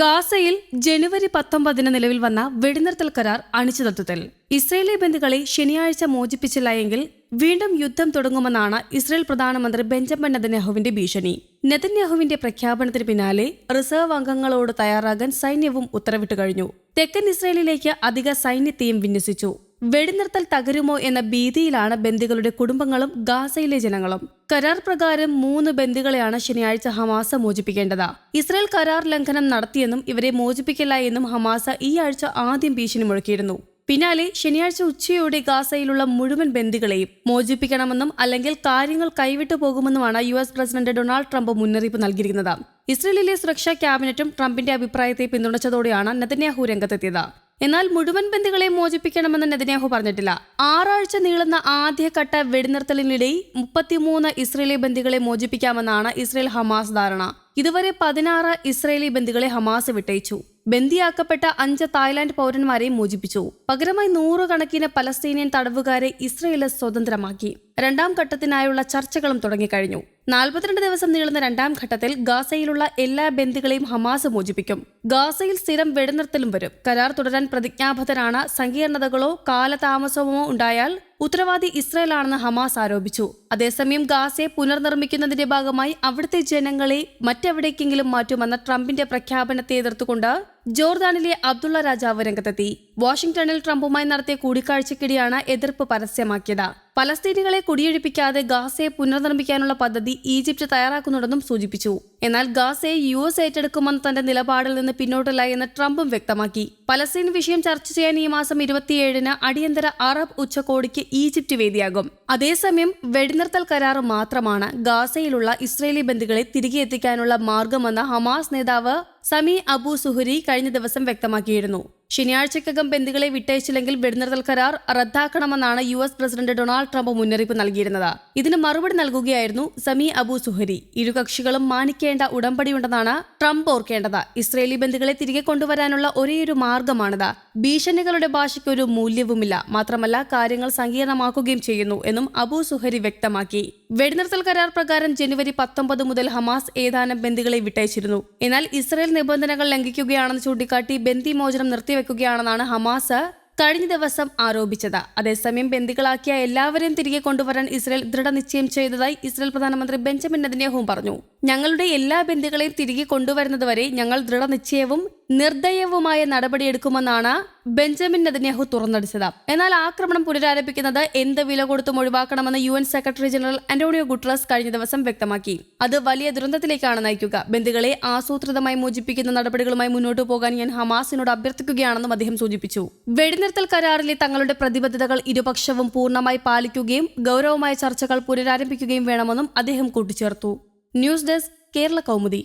ഗാസയിൽ ജനുവരി പത്തൊമ്പതിന് നിലവിൽ വന്ന വെടിനിർത്തൽ കരാർ അണിച്ചുതത്വത്തിൽ ഇസ്രയേലി ബന്ധുക്കളെ ശനിയാഴ്ച മോചിപ്പിച്ചില്ല എങ്കിൽ വീണ്ടും യുദ്ധം തുടങ്ങുമെന്നാണ് ഇസ്രയേൽ പ്രധാനമന്ത്രി ബെഞ്ചമിൻ നെതന്യാഹുവിന്റെ ഭീഷണി. നെതന്യാഹുവിന്റെ പ്രഖ്യാപനത്തിന് പിന്നാലെ റിസർവ് അംഗങ്ങളോട് തയ്യാറാകാൻ സൈന്യവും ഉത്തരവിട്ടു കഴിഞ്ഞു. തെക്കൻ ഇസ്രയേലിലേക്ക് അധിക സൈന്യത്തെയും വിന്യസിച്ചു. വെടിനിർത്തൽ തകരുമോ എന്ന ഭീതിയിലാണ് ബന്ദികളുടെ കുടുംബങ്ങളും ഗാസയിലെ ജനങ്ങളും. കരാർ പ്രകാരം മൂന്ന് ബന്ദികളെയാണ് ശനിയാഴ്ച ഹമാസ മോചിപ്പിക്കേണ്ടത്. ഇസ്രായേൽ കരാർ ലംഘനം നടത്തിയെന്നും ഇവരെ മോചിപ്പിക്കില്ല എന്നും ഹമാസ ഈ ആഴ്ച ആദ്യം ഭീഷണി മുഴക്കിയിരുന്നു. പിന്നാലെ ശനിയാഴ്ച ഉച്ചയോടെ ഗാസയിലുള്ള മുഴുവൻ ബന്ദികളെയും മോചിപ്പിക്കണമെന്നും അല്ലെങ്കിൽ കാര്യങ്ങൾ കൈവിട്ടു പോകുമെന്നുമാണ് U S president Donald Trump മുന്നറിയിപ്പ് നൽകിയിരിക്കുന്നത്. ഇസ്രയേലിലെ സുരക്ഷാ ക്യാബിനറ്റും ട്രംപിന്റെ അഭിപ്രായത്തെ പിന്തുണച്ചതോടെയാണ് നെതന്യാഹു രംഗത്തെത്തിയത്. എന്നാൽ മുഴുവൻ ബന്ദികളെ മോചിപ്പിക്കണമെന്ന് നെതന്യാഹു പറഞ്ഞിട്ടില്ല. ആറാഴ്ച നീളുന്ന ആദ്യഘട്ട വെടിനിർത്തലിനിടെ മുപ്പത്തിമൂന്ന് ഇസ്രയേലി ബന്ദികളെ മോചിപ്പിക്കാമെന്നാണ് ഇസ്രയേൽ ഹമാസ് ധാരണ. ഇതുവരെ പതിനാറ് ഇസ്രയേലി ബന്ദികളെ ഹമാസ് വിട്ടയച്ചു. ബന്ദിയാക്കപ്പെട്ട അഞ്ച് തായ്ലാന്റ് പൗരന്മാരെയും മോചിപ്പിച്ചു. പകരമായി നൂറുകണക്കിന് പലസ്തീനിയൻ തടവുകാരെ ഇസ്രയേൽ സ്വതന്ത്രമാക്കി. രണ്ടാം ഘട്ടത്തിനായുള്ള ചർച്ചകളും തുടങ്ങിക്കഴിഞ്ഞു. നാൽപ്പത്തിരണ്ട് ദിവസം നീളുന്ന രണ്ടാം ഘട്ടത്തിൽ ഗാസയിലുള്ള എല്ലാ ബന്ദികളെയും ഹമാസ് മോചിപ്പിക്കും. ഗാസയിൽ സ്ഥിരം വെടിനിർത്തലും വരും. കരാർ തുടരാൻ പ്രതിജ്ഞാബദ്ധരാണ് സങ്കീർണതകളോ കാലതാമസമോ ഉണ്ടായാൽ ഉത്തരവാദി ഇസ്രയേലാണെന്ന് ഹമാസ് ആരോപിച്ചു. അതേസമയം ഗാസയെ പുനർനിർമ്മിക്കുന്നതിന്റെ ഭാഗമായി അവിടുത്തെ ജനങ്ങളെ മറ്റെവിടേക്കെങ്കിലും മാറ്റുമെന്ന ട്രംപിന്റെ പ്രഖ്യാപനത്തെ എതിർത്തുകൊണ്ട് ജോർദാനിലെ അബ്ദുള്ള രാജാവ് രംഗത്തെത്തി. വാഷിംഗ്ടണിൽ ട്രംപുമായി നടത്തിയ കൂടിക്കാഴ്ചക്കിടെയാണ് എതിർപ്പ് പരസ്യമാക്കിയത്. പലസ്തീനികളെ കുടിയൊഴിപ്പിക്കാതെ ഗാസയെ പുനർനിർമ്മിക്കാനുള്ള പദ്ധതി ഈജിപ്ത് തയ്യാറാക്കുന്നുണ്ടെന്നും സൂചിപ്പിച്ചു. എന്നാൽ ഗാസയെ യു എസ് ഏറ്റെടുക്കുമെന്ന തന്റെ നിലപാടിൽ നിന്ന് പിന്നോട്ടില്ല എന്ന് ട്രംപും വ്യക്തമാക്കി. പലസ്തീൻ വിഷയം ചർച്ച ചെയ്യാൻ ഈ മാസം ഇരുപത്തിയേഴിന് അടിയന്തര അറബ് ഉച്ചകോടിക്ക് ഈജിപ്ത് വേദിയാകും. അതേസമയം വെടിനിർത്തൽ കരാർ മാത്രമാണ് ഗാസയിലുള്ള ഇസ്രയേലി ബന്ധുക്കളെ തിരികെ എത്തിക്കാനുള്ള മാർഗമെന്ന് ഹമാസ് നേതാവ് സമി അബു സുഹുരി കഴിഞ്ഞ ദിവസം വ്യക്തമാക്കിയിരുന്നു. ശനിയാഴ്ചക്കകം ബന്ദികളെ വിട്ടയച്ചില്ലെങ്കിൽ വെടിനിർത്തൽ കരാർ റദ്ദാക്കണമെന്നാണ് U S president Donald Trump മുന്നറിയിപ്പ് നൽകിയിരുന്നത്. ഇതിന് മറുപടി നൽകുകയായിരുന്നു സമി അബു സുഹരി. ഇരു കക്ഷികളും മാനിക്കേണ്ട ഉടമ്പടിയുണ്ടെന്നാണ് ട്രംപ് ഓർക്കേണ്ടത്. ഇസ്രയേലി ബന്ദികളെ തിരികെ കൊണ്ടുവരാനുള്ള ഒരേയൊരു മാർഗമാണിത്. ഭീഷണികളുടെ ഭാഷയ്ക്ക് ഒരു മൂല്യവുമില്ല. മാത്രമല്ല കാര്യങ്ങൾ സങ്കീർണമാക്കുകയും ചെയ്യുന്നു എന്നും അബു സുഹരി വ്യക്തമാക്കി. വെടിനിർത്തൽ കരാർ പ്രകാരം ജനുവരി പത്തൊമ്പത് മുതൽ ഹമാസ് ഏതാനും ബന്ദികളെ വിട്ടയച്ചിരുന്നു. എന്നാൽ ഇസ്രയേൽ നിബന്ധനകൾ ലംഘിക്കുകയാണെന്ന് ചൂണ്ടിക്കാട്ടി ബന്ദി മോചനം നിർത്തിവെക്കുകയാണെന്നാണ് ഹമാസ് കഴിഞ്ഞ ദിവസം ആരോപിച്ചത്. അതേസമയം ബന്ദികളാക്കിയ എല്ലാവരെയും തിരികെ കൊണ്ടുവരാൻ ഇസ്രയേൽ ദൃഢനിശ്ചയം ചെയ്തതായി ഇസ്രയേൽ പ്രധാനമന്ത്രി ബെഞ്ചമിൻ നെതന്യാഹു പറഞ്ഞു. ഞങ്ങളുടെ എല്ലാ ബന്ദികളെയും തിരികെ കൊണ്ടുവരുന്നതുവരെ ഞങ്ങൾ ദൃഢനിശ്ചയവും നിർദ്ദയവുമായ നടപടിയെടുക്കുമെന്നാണ് ബെഞ്ചമിൻ നെതന്യാഹു തുറന്നടിച്ചത്. എന്നാൽ ആക്രമണം പുനരാരംഭിക്കുന്നത് എന്ത് വില കൊടുത്തും ഒഴിവാക്കണമെന്ന് U N secretary general Antonio Guterres കഴിഞ്ഞ ദിവസം വ്യക്തമാക്കി. അത് വലിയ ദുരന്തത്തിലേക്കാണ് നയിക്കുക. ബന്ധുക്കളെ ആസൂത്രിതമായി മോചിപ്പിക്കുന്ന നടപടികളുമായി മുന്നോട്ടു പോകാൻ ഞാൻ ഹമാസിനോട് അഭ്യർത്ഥിക്കുകയാണെന്നും അദ്ദേഹം സൂചിപ്പിച്ചു. വെടിനിർത്തൽ കരാറിലെ തങ്ങളുടെ പ്രതിബദ്ധതകൾ ഇരുപക്ഷവും പൂർണമായി പാലിക്കുകയും ഗൗരവമായ ചർച്ചകൾ പുനരാരംഭിക്കുകയും വേണമെന്നും അദ്ദേഹം കൂട്ടിച്ചേർത്തു. News desk Kerala Kaumudi.